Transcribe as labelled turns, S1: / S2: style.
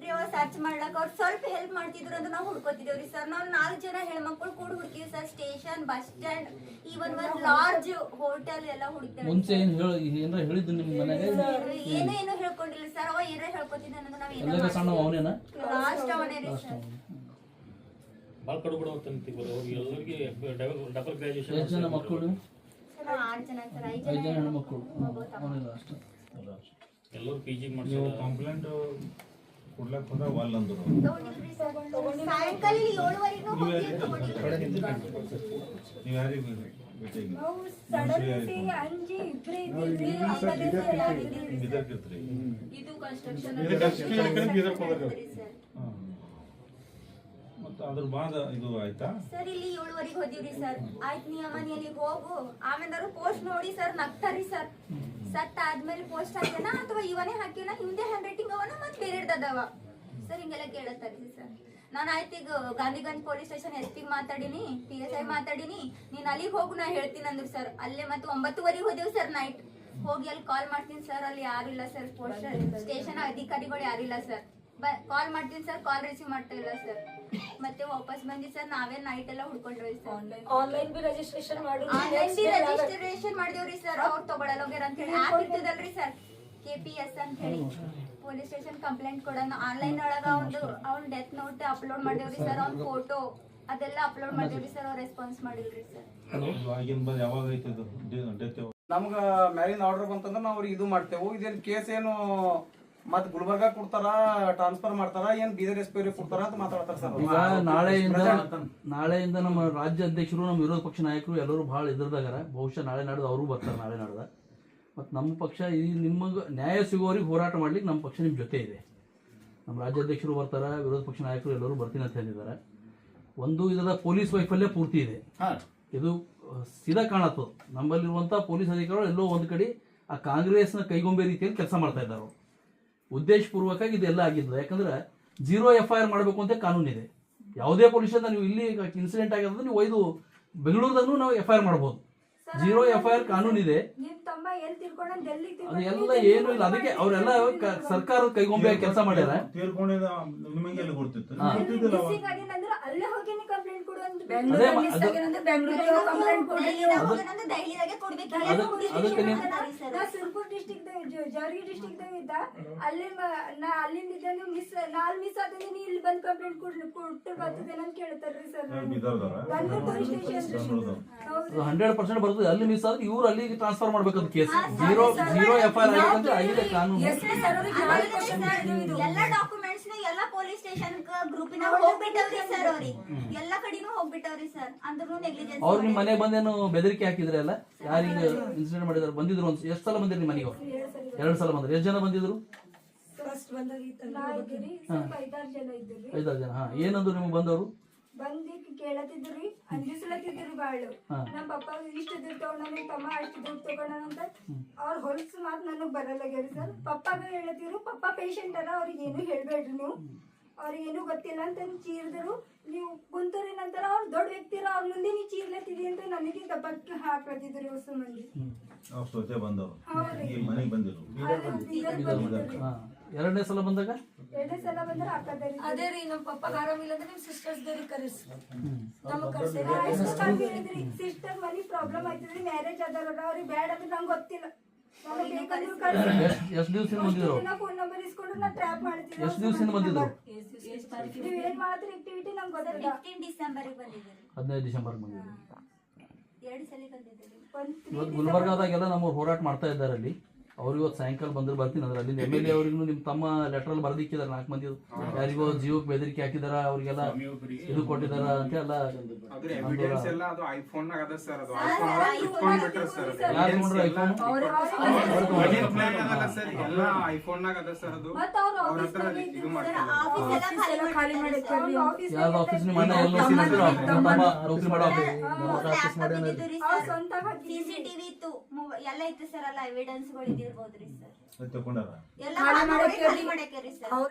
S1: Search ಮಾಡ್ಲಕ್ ಅವ್ರು ಸ್ವಲ್ಪ ಹೆಲ್ಪ್ ಮಾಡ್ತಿದ್ರು ಅಂತ ನಾವು ಹುಡ್ಕೋತಿದ್ದೇವ್ರಿ ಸರ್ ನಾವು ನಾಲ್ಕು ಜನ ಹೆಣ್ಮಕ್ಳು ಕೂಡ ಹುಡುಕಿವಿ sir station bus stand even ಒಂದ್ ಲಾರ್ಜ್ ಹೋಟೆಲ್ ಎಲ್ಲ ಹುಡುಕ್ತೇವೆ
S2: ಮುಂಚೆ ಏನು ಹೇಳಿ ಏನಾರ ಹೇಳಿದ್ದು ನಿಮ್ಮ ಮನೆಗೆ?
S1: ಏನೋ ಏನೋ ಹೇಳ್ಕೊಂಡಿಲ್ಲ ಸರ್ ಅವ ಏನೋ ಹೇಳ್ಕೊತಿದ್ದ ಅನ್ನೋದು ನಾವ್
S2: ಎಲ್ಲಾಗ
S1: ಏನೋ
S2: ಸಣ್ಣ ಅವನೇನ?
S1: ಲಾಸ್ಟ್ ಅವನೇ ರೀ ಸರ್
S3: ಭಾಳ ಕಡು ಬಿಡೋ ಅಂತೀವಿ ಅವ್ರಿಗೆ ಎಲ್ಲರಿಗೆ ಡಬಲ್ ಗ್ರಾಜುಯೇಷನ್
S2: ಎಷ್ಟು ಜನ ಮಕ್ಕಳು?
S1: ಸರ್ ಜನ ಸರ್ ಐದು
S2: ಜನ ಹೆಣ್ಮಕ್ಳು. ಅವನಿಲ್ಲ ಅಷ್ಟೇ.
S3: ಎಲ್ಲರೂ ಪಿ ಜಿ ಮಾಡಿ
S4: ಕಂಪ್ಲೇಂಟ್ ಕೊಡ್ಲಕ್ ಹೋದಾಗ ಒಲ್ ಅಂದ್ರು. ನೀವು ಯಾರಿಗೆ ಮತ್ತು ಅದ್ರ ಬಾದ ಇದು ಆಯ್ತಾ?
S1: ಸರ್ ಇಲ್ಲಿ ಏಳುವರೆಗೆ ಹೋದಿವ್ರಿ ಸರ್. ಆಯ್ತು ನೀ ಅಮ್ಮ ನೀ ಹೋಗು. ಆಮೇಲೆ ಪೋಸ್ಟ್ ನೋಡಿ ಸರ್ ನಗ್ತಾರಿ ಸರ್. ಸತ್ ಆದ್ಮೇಲೆ ಪೋಸ್ಟ್ ಹಾಕ್ಯಾನ ಅಥವಾ ಇವನೇ ಹಾಕ್ಯಾನ? ಹಿಂದೆ ಹ್ಯಾಂಡ್ ರೈಟಿಂಗ್ ಅವನ ಮತ್ತೆ ಬೇರೆ ಅದಾವ ಸರ್ ಹಿಂಗೆಲ್ಲ ಕೇಳತ್ತಾರಿ ಸರ್. ನಾನು ಆಯ್ತು ಈಗ Gandhiganj police station S P ಮಾತಾಡಿನಿ P S I ಮಾತಾಡಿನಿ. ನೀನ್ ಅಲ್ಲಿಗೆ ಹೋಗು ನಾ ಹೇಳ್ತೀನಿ ಅಂದ್ರು ಸರ್. ಅಲ್ಲೇ ಮತ್ತೆ ಒಂಬತ್ತುವರೆಗೆ ಹೋದೆವು ಸರ್ ನೈಟ್ ಹೋಗಿ ಅಲ್ಲಿ ಕಾಲ್ ಮಾಡ್ತೀನಿ ಸರ್. ಅಲ್ಲಿ ಯಾರು ಇಲ್ಲ ಸರ್. ಪೋಸ್ಟ್ ಸ್ಟೇಷನ್ ಅಧಿಕಾರಿಗಳು ಯಾರಿಲ್ಲ ಸರ್. ಕಾಲ್ ಮಾಡ್ತೀನಿ ಸರ್ ಕಾಲ್ ರಿಸೀವ್ ಮಾಡ್ತಾ ಇಲ್ಲ ಸರ್ ಮತ್ತೆ ವಾಪಸ್ ಬಂದಿ ಸರ್ ನಾವೇ ನೈಟ್ ಎಲ್ಲ ಹುಡ್ಕೊಂಡ್ರಿ ಸರ್
S5: ಆನ್ಲೈನ್ ಬಿ ರಿಜಿಸ್ಟ್ರೇಷನ್ ಮಾಡಿ.
S1: ಆನ್ಲೈನ್ ರಿಜಿಸ್ಟ್ರೇಷನ್ ಮಾಡಿದೇವ್ರಿ ಸರ್ ಅವ್ರು ತಗೊಳಲ್ಲ ಹೋಗ್ಯಾರ ಅಂತ ಹೇಳಿ ಆಪ್ ಇರ್ತದಲ್ರಿ ಸರ್ ಕೆ ಪಿ ಎಸ್ ಅಂತ ಹೇಳಿ ಪೊಲೀಸ್ ಸ್ಟೇಷನ್ ಕಂಪ್ಲೇಂಟ್ ಕೊಡೋಣ. ಆನ್ಲೈನ್ ಒಳಗ ಒಂದು ಅವ್ನ ಡೆತ್ ನೋಟ್ ಅಪ್ಲೋಡ್ ಮಾಡಿದೇವ್ರಿ ಸರ್ ಅವ್ನ ಫೋಟೋ ಅದೆಲ್ಲ ಅಪ್ಲೋಡ್ ಮಾಡಿದೇವ್ರಿ ಸರ್ ಅವ್ರು ರೆಸ್ಪಾನ್ಸ್ ಮಾಡಿಲ್ರಿ ಸರ್
S4: ಯಾವಾಗ ಐತೆ
S6: ನಮ್ಗ ಮ್ಯಾಲಿನ ಆರ್ಡರ್ ಬಂತಂದ್ರೆ ನಾವು ಅವ್ರಿಗೆ ಇದು ಮಾಡ್ತೇವೆ. ಇದೇನು ಕೇಸ್ ಏನು ಮತ್ ಗುಲ್ಬರ್ಗ ಕೊಡ್ತಾರ ಟ್ರಾನ್ಸ್ಫರ್ ಮಾಡ್ತಾರ ಏನ್ ಬೀದರ್ ಎಸ್ ಪಿ ಅವ್ರಿಗೆ ಕೊಡ್ತಾರ ಅಂತ ಮಾತಾಡ್ತಾರ ಸರ್
S2: ಈಗ ನಾಳೆಯಿಂದ ನಾಳೆಯಿಂದ ನಮ್ಮ ರಾಜ್ಯ ಅಧ್ಯಕ್ಷರು ನಮ್ಮ ವಿರೋಧ ಪಕ್ಷ ನಾಯಕರು ಎಲ್ಲರೂ ಬಹಳ ಇದ್ರದಾಗಾರ ಬಹುಶಃ ನಾಳೆ ನಾಡ್ದು ಅವರು ಬರ್ತಾರೆ ನಾಳೆ ನಾಡ್ದ. ಮತ್ತು ನಮ್ಮ ಪಕ್ಷ ಈ ನಿಮಗೆ ನ್ಯಾಯ ಸಿಗೋರಿಗೆ ಹೋರಾಟ ಮಾಡ್ಲಿಕ್ಕೆ ನಮ್ಮ ಪಕ್ಷ ನಿಮ್ಮ ಜೊತೆ ಇದೆ. ನಮ್ಮ ರಾಜ್ಯಾಧ್ಯಕ್ಷರು ಬರ್ತಾರೆ ವಿರೋಧ ಪಕ್ಷ ನಾಯಕರು ಎಲ್ಲರೂ ಬರ್ತೀನಿ ಅಂತ ಹೇಳಿದ್ದಾರೆ. ಒಂದು ಇದರ ಪೊಲೀಸ್ ವೈಫಲ್ಯ ಪೂರ್ತಿ ಇದೆ. ಇದು ಸೀದಾ ಕಾಣತ್ತು ನಮ್ಮಲ್ಲಿರುವಂಥ ಪೊಲೀಸ್ ಅಧಿಕಾರಿಗಳು ಎಲ್ಲೋ ಒಂದು ಕಡೆ ಆ ಕಾಂಗ್ರೆಸ್ನ ಕೈಗೊಂಬೆ ರೀತಿಯಲ್ಲಿ ಕೆಲಸ ಮಾಡ್ತಾ ಇದ್ದಾರೆ ಅವ್ರು. ಉದ್ದೇಶಪೂರ್ವಕವಾಗಿ ಇದೆಲ್ಲ ಆಗಿದ್ದು ಯಾಕಂದ್ರೆ ಜೀರೋ ಎಫ್ ಐ ಆರ್ ಮಾಡಬೇಕು ಅಂತ ಕಾನೂನಿದೆ. ಯಾವುದೇ ಪೊಲೀಸ್ ನೀವು ಇಲ್ಲಿ ಇನ್ಸಿಡೆಂಟ್ ಆಗಿರೋದ್ರೆ ನೀವು ಒಯ್ದು ಬೆಂಗಳೂರದಾಗೂ ನಾವು ಎಫ್ ಐ ಆರ್ ಮಾಡ್ಬೋದು. ಜೀರೋ ಎಫ್ ಐ ಆರ್ ಕಾನೂನಿದೆ. ಅದೆಲ್ಲ ಏನು ಇಲ್ಲ. ಅದಕ್ಕೆ ಅವರೆಲ್ಲ ಸರ್ಕಾರ ಸರ್ಕಾರದ ಕೈಗೊಂಬೆ ಕೆಲಸ ಮಾಡ್ಯಾರ. ಅದಕ್ಕೆ- ಅದಕ್ಕೆ ನೀವು-
S5: ನಾ ಸುರ್ಪುರ್ ಡಿಸ್ಟಿಕ್ ಜಾರಿಗೆ ಡಿಸ್ಟಿಕ್ ದಾಗ ಇದ್ದ? ಅಲ್ಲಿ ನಾ ಅಲ್ಲಿಂದ ಇದ್ದಾನು ಮಿಸ್ ನಾಲ್ ಮಿಸ್ ಆದ್ರೆ ನೀ ಇಲ್ಲಿ ಬಂದ್ ಕಂಪ್ಲೇಂಟ್ ಕೊಡ್ಲಿ ಕೊಟ್ಟು ಬರ್ತದೇನ ಅಂತ ಕೇಳ್ತಾರ್ರಿ sir? Gangur police station
S2: hundred percent ಬರ್ತದೆ. ಅಲ್ಲಿ ಮಿಸ್ ಆದ್ರೆ ಇವ್ರು ಅಲ್ಲಿಗೆ ಟ್ರಾನ್ಸ್ಫರ್ ಮಾಡ್ಬೇಕಂತ case zero zero F I R ಆಗಿದ್ರೆ ಆಗಿದೆ ಕಾನೂನು.
S1: ಎಲ್ಲ ಡಾಕ್ಯುಮೆಂಟ್ಸ್ ಎಲ್ಲ ಪೊಲೀಸ್ ಸ್ಟೇಷನ್ ಗ್ರೂಪಿನ ಹೋಗ್ಬಿಟ್ಟವ್ರಿ ಸರ್ ಅವ್ರಿ ಎಲ್ಲ ಕಡೆನೂ ಹೋಗ್ಬಿಟ್ಟವ್ರಿ ಸರ್ ಅಂದ್ರೂ ನೆಗ್ಲಿಜೆನ್ಸ್
S2: ಅವ್ರು ನಿಮ್ಮ ಮನೆಗೆ ಬಂದೇನು ಬೆದರಿಕೆ ಹಾಕಿದ್ರೆ ಅಲ್ಲ? ಯಾರಿಗೆ ಇನ್ಸಿಡೆಂಟ್ ಮಾಡಿದ್ರು? ಬಂದಿದ್ರು ಒಂದು ಎಷ್ಟು ಸಲ ಬಂದಿರಿ ನಿಮ್ಮ ಮನೆಗೆ ಎರಡು ಸಲ ಬಂದ್ರು. ಎಷ್ಟು ಜನ ಬಂದಿದ್ರು?
S5: ನಾ ಇದ್ದೀರಿ? ಸ್ವಲ್ಪ ಐದಾರು ಜನ ಇದ್ದೀರಿ.
S2: ಐದಾರು ಜನ ಹಾ. ಏನಂದ್ರು ನಿಮ್ಗೆ ಬಂದವರು?
S5: ಬಂದಿ ಕೇಳತ್ತಿದ್ರಿ. ಅಂಜಿಸ್ಲತ್ತಿದ್ರಿ ಬಾಳು. ನಮ್ಮ ಪಪ್ಪ ಇಷ್ಟ ದುಡ್ಡು ತಗೊಂಡ ತಮ್ಮ ಅಷ್ಟು ದುಡ್ಡು ತಗೊಂಡ ಅಂತ ಅವ್ರ ಹೊಲಸು ಮಾತು ನನಗ್ ಬರಲ್ಲ ಸರ್. ಪಪ್ಪಾಗ ಹೇಳತ್ತಿದ್ರು. ಪಪ್ಪ ಪೇಷಂಟ್ ಅಲ್ಲ ಅವ್ರಿಗೆ ಏನು ಹೇಳ್ಬೇಡ್ರಿ ನೀವು. ಅವ್ರಿಗೆ ಏನು ಗೊತ್ತಿಲ್ಲ ಅಂತ ಚೀರಿದ್ರು ನೀವು ಕುಂತೂರಿ ನಂತರ ಅವ್ರು ದೊಡ್ಡ ವ್ಯಕ್ತಿರ ಅವ್ರ ಮುಂದೆ ನೀವು ಚೀರ್ಲತ್ತಿದಿ ಅಂತ ನನಗೆ ದಬ್ಬಕ್ಕೆ ಹಾಕ್ಲತ್ತಿದ್ರು ಹೊಸ ಮಂದಿ.
S4: ಅವ್ರು ಬಂದವರು. ಈ ಮನೆಗೆ ಬಂದಿರು
S2: ಎರಡನೇ ಸಲ ಬಂದಾಗ?
S5: ಎರಡನೇ ಸಲ ಬಂದ್ರೆ ಹಾಕದ್ರಿ
S7: ಅದೇ ರೀ ನಮ್ಮ ಪಪ್ಪ ಆರಾಮಿಲ್ಲ ಅಂದ್ರೆ ನಿಮ್ ಸಿಸ್ಟರ್ಸ್ ಕರೆಸಿ. ಕರೆಸ್ ನಮಗ್
S5: ಸಿಸ್ಟರ್ ಮನಿ ಪ್ರಾಬ್ಲಮ್ ಆಯ್ತದ್ರಿ ಮ್ಯಾರೇಜ್ ಅದಾರ ಅವ್ರಿಗೆ ಬೇಡ ಅಂದ್ರೆ ನಂಗೆ ಗೊತ್ತಿಲ್ಲ.
S2: ಎಷ್ಟು ದಿವಸ ಬಂದಿದ್ರು?
S5: ಫೋನ್ ನಂಬರ್ ಇಸ್ಕೊಂಡು ನಾ ಟ್ರ್ಯಾಪ್ ಮಾಡ್ತೀನಿ
S2: ಎಷ್ಟು ದಿವಸದಿಂದ ಬಂದಿದ್ರು?
S5: ನೀವು ಏನ್ ಮಾಡತ್ರಿ ಆಕ್ಟಿವಿಟಿ ನಮ್ಗೆ ಗೊತ್ತಿಲ್ಲ.
S1: ಫಿಫ್ಟೀನ್ ಡಿಸೆಂಬರ್ ಬಂದಿದ್ದೀರಿ.
S2: ಹದಿನೈದು ಡಿಸೆಂಬರ್ ಬಂದಿದ್ರು
S1: ಎರಡು ಸಲ ಬಂದಿದ್ದೀರಿ.
S5: ಒಂದ್
S2: ಇವತ್ತು ಗುಲ್ಬರ್ಗಾದಾಗೆಲ್ಲ ನಮ್ಮ ಹೋರಾಟ ಮಾಡ್ತಾ ಇದ್ದಾರೆ ಅಲ್ಲಿ. ಅವ್ರು ಇವತ್ತು ಸಾಯಂಕಾಲ ಬಂದ್ರೆ ಬರ್ತೀನಿ ಅಂದ್ರೆ ಅಲ್ಲಿಂದ ಎಂ ಎಲ್ ಎ ಅವ್ರಿಗೂ ನಿಮ್ಮ ತಮ್ಮ ಲೆಟರ್ ಬರ್ದಿಕ್ಕಿದಾರೆ ನಾಲ್ಕು ಮಂದಿ ಯಾರಿಗೋ ಜೀವಕ್ಕೆ ಬೆದರಿಕೆ ಹಾಕಿದಾರ ಅವ್ರಿಗೆಲ್ಲ ಇದು ಕೊಟ್ಟಿದಾರ ಅಂತ ಎಲ್ಲ
S8: ಅದ್ರ ಎವಿಡೆನ್ಸ್ ಎಲ್ಲ ಅದು ಐಫೋನ್ ನಾಗ ಅದ ಸರ್ ಅದು. ಐಫೋನ್ ಬಿಟ್ರ ಸರ್
S2: ಯಾರು ನೋಡ್ರಿ ಐಫೋನ್
S8: ಸರ್ ಎಲ್ಲ ಐಫೋನ್ ನಾಗ ಅದ ಸರ್ ಅದು.
S5: ಮತ್ತ್ ಅವ್ರ
S8: ಅವ್ರ ಇದು ಮಾಡ್ತಾರೆ.
S1: ಆಫೀಸ್ ಖಾಲಿ ಮಾಡಿದ್ದಾರೆ
S5: ಅವ್ರ ಆಫೀಸ್
S2: ಯಾವ್ದು ಆಫೀಸ್ ನಿಮ್ಮ ಅಣ್ಣ ಎಲ್ಲ ತಮ್ಮ ನೌಕರಿ ಮಾಡೋ ಆಫೀಸ್ ಮಾಡಿ
S1: ಎಲ್ಲ ಇತ್ತು ಸರ್ ಎಲ್ಲ ಎವಿಡೆನ್ಸ್ ಗಳು ಇದಿರ್ಬೋದ್ರಿ ಸರ್
S4: ತಕೊಂಡಾರ
S1: ಎಲ್ಲ ಖಾಲಿ ಮಾಡಕ್ಕೆ ಮಾಡಕ್ಕೆ ಸರ್.